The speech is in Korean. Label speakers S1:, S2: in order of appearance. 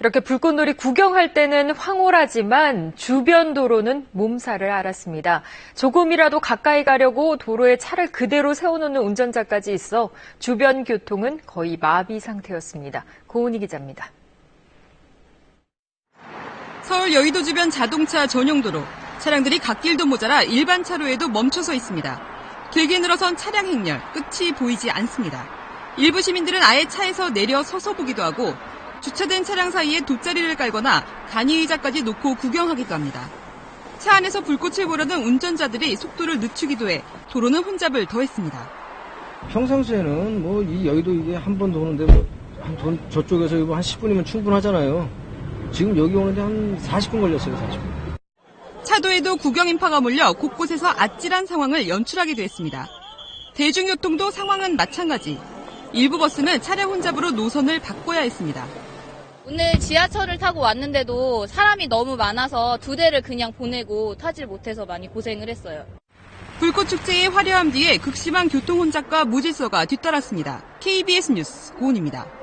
S1: 이렇게 불꽃놀이 구경할 때는 황홀하지만 주변 도로는 몸살을 앓았습니다. 조금이라도 가까이 가려고 도로에 차를 그대로 세워놓는 운전자까지 있어 주변 교통은 거의 마비 상태였습니다. 고은희 기자입니다.
S2: 서울 여의도 주변 자동차 전용 도로. 차량들이 갓길도 모자라 일반 차로에도 멈춰서 있습니다. 길게 늘어선 차량 행렬, 끝이 보이지 않습니다. 일부 시민들은 아예 차에서 내려 서서 보기도 하고 주차된 차량 사이에 돗자리를 깔거나 간이의자까지 놓고 구경하기도 합니다. 차 안에서 불꽃을 보려는 운전자들이 속도를 늦추기도 해 도로는 혼잡을 더했습니다.
S3: 평상시에는 뭐 이 여의도 이게 한 번 도는데 뭐한 돈 저쪽에서 이거 한 10분이면 충분하잖아요. 지금 여기 오는데 한 40분 걸렸어요, 40분.
S2: 차도에도 구경 인파가 몰려 곳곳에서 아찔한 상황을 연출하기도 했습니다. 대중교통도 상황은 마찬가지. 일부 버스는 차량 혼잡으로 노선을 바꿔야 했습니다.
S4: 오늘 지하철을 타고 왔는데도 사람이 너무 많아서 두 대를 그냥 보내고 타질 못해서 많이 고생을 했어요.
S2: 불꽃 축제의 화려함 뒤에 극심한 교통 혼잡과 무질서가 뒤따랐습니다. KBS 뉴스 고은입니다.